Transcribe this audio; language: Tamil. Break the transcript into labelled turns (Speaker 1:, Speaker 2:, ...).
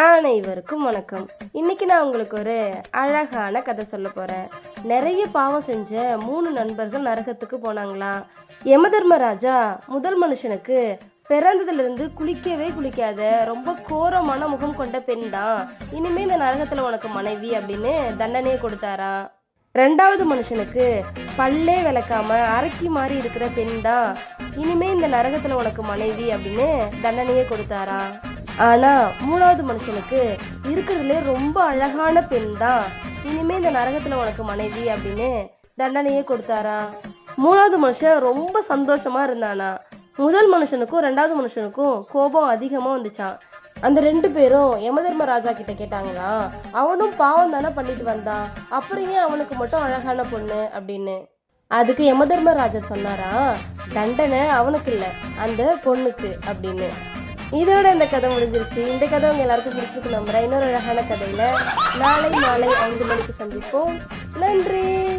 Speaker 1: அனைவருக்கும் வணக்கம். இன்னைக்கு நான் உங்களுக்கு ஒரு அழகான கதை சொல்ல போறேன். நிறைய பாவம் செஞ்ச மூணு நண்பர்கள் நரகத்துக்கு போனாங்களாம் யமதர்மராஜா முதல் மனுஷனுக்கு பிறந்ததுலேருந்து குளிக்கவே குளிக்காத ரொம்ப கோரமான முகம் கொண்ட பெண் தான். இனிமே இந்த நரகத்தில் உனக்கு மனைவி அப்படின்னு தண்டனையை கொடுத்தாராம் ரெண்டாவது மனுஷனுக்கு பல்லே விளக்காம அரக்கி மாதிரி இருக்கிற பெண் தான். இனிமே இந்த நரகத்தில் உனக்கு மனைவி அப்படின்னு தண்டனையே கொடுத்தாரா? ஆனா மூணாவது மனுஷனுக்கு இருக்கிறதுலே ரொம்ப அழகான பெண் தான் இனிமே இந்த நரகத்துல உனக்கு மனைவி அப்படின்னு தண்டனையே கொடுத்தாரா? மூணாவது மனுஷன் ரொம்ப சந்தோஷமா இருந்தானா? முதல் மனுஷனுக்கும் ரெண்டாவது மனுஷனுக்கும் கோபம் அதிகமா வந்துச்சான். அந்த ரெண்டு பேரும் யமதர்ம ராஜா கிட்ட கேட்டாங்களா? அவனும் பாவம் தானே பண்ணிட்டு வந்தான் அப்புறம் ஏன் அவனுக்கு மட்டும் அழகான பொண்ணு அப்படின்னு. அதுக்கு யமதர்ம ராஜா சொன்னாரா? தண்டனை அவனுக்கு இல்லை அந்த பொண்ணுக்கு அப்படின்னு. இதோட இந்த கதை முடிஞ்சிருச்சு. இந்த கதை உங்க எல்லாருக்கும் பிடிச்சிருக்கு நம்புறேன். இன்னொரு அழகான கதையில நாளை மாலை ஐந்து மணிக்கு சந்திப்போம். நன்றி.